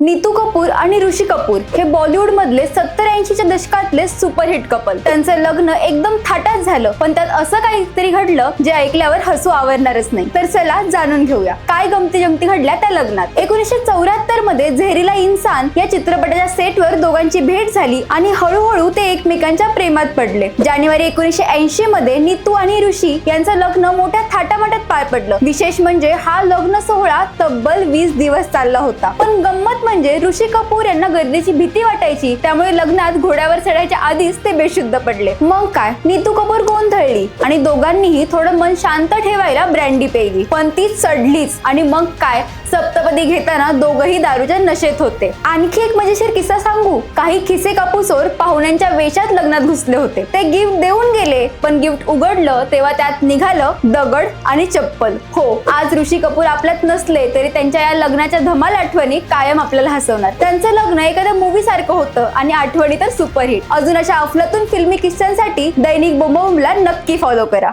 नीतू कपूर आणि ऋषी कपूर हे बॉलिवूड मधले सत्तर ऐंशीच्या दशकातले सुपरहिट कपल. त्यांचं लग्न एकदम थाटात झालं पण त्यात असं काहीतरी घडलं जे ऐकल्यावर हसू आवरणारच नाही. तर चला जाणून घेऊया काय गमती जमती घडल्या त्या लग्नात? एकोणीसशे चौऱ्याहत्तरमध्ये झेरीला इन्सान या चित्रपटाच्या सेटवर दोघांची भेट झाली आणि हळूहळू ते एकमेकांच्या प्रेमात पडले. जानेवारी एकोणीसशे ऐंशी मध्ये नीतू आणि ऋषी यांचं लग्न मोठ्या थाटामाटात पार पडलं. विशेष म्हणजे हा लग्न सोहळा तब्बल वीस दिवस चालला होता. पण गंमत म्हणजे ऋषी कपूर यांना गर्दीची भीती वाटायची त्यामुळे लग्नात घोड्यावर चढायच्या आधीच ते बेशुद्ध पडले. मग काय? नीतू कपूर गोंधळली आणि दोघांनीही थोडं मन शांत ठेवायला ब्रँडी पेली. पण ती चढलीच. आणि मग काय? सप्तपदी घेताना दोघही दारूच्या नशेत होते. आणखी एक मजेशीर किस्सा सांगू काही खिसे कापूसोर पाहुण्यांच्या वेशात लग्नात घुसले होते. ते गिफ्ट देऊन गेले पण गिफ्ट उघडलं तेव्हा त्यात निघालं दगड आणि चप्पल. हो आज ऋषी कपूर आपल्यात नसले तरी त्यांच्या या लग्नाच्या धमाल आठवणी कायम आपल्याला हसवणार. त्यांचं लग्न एखाद्या मूवी सारखं होतं आणि आठवणी तर सुपरहिट अजून अशा अफलातून फिल्मी किस्सांसाठी दैनिक बोंबोबला नक्की फॉलो करा.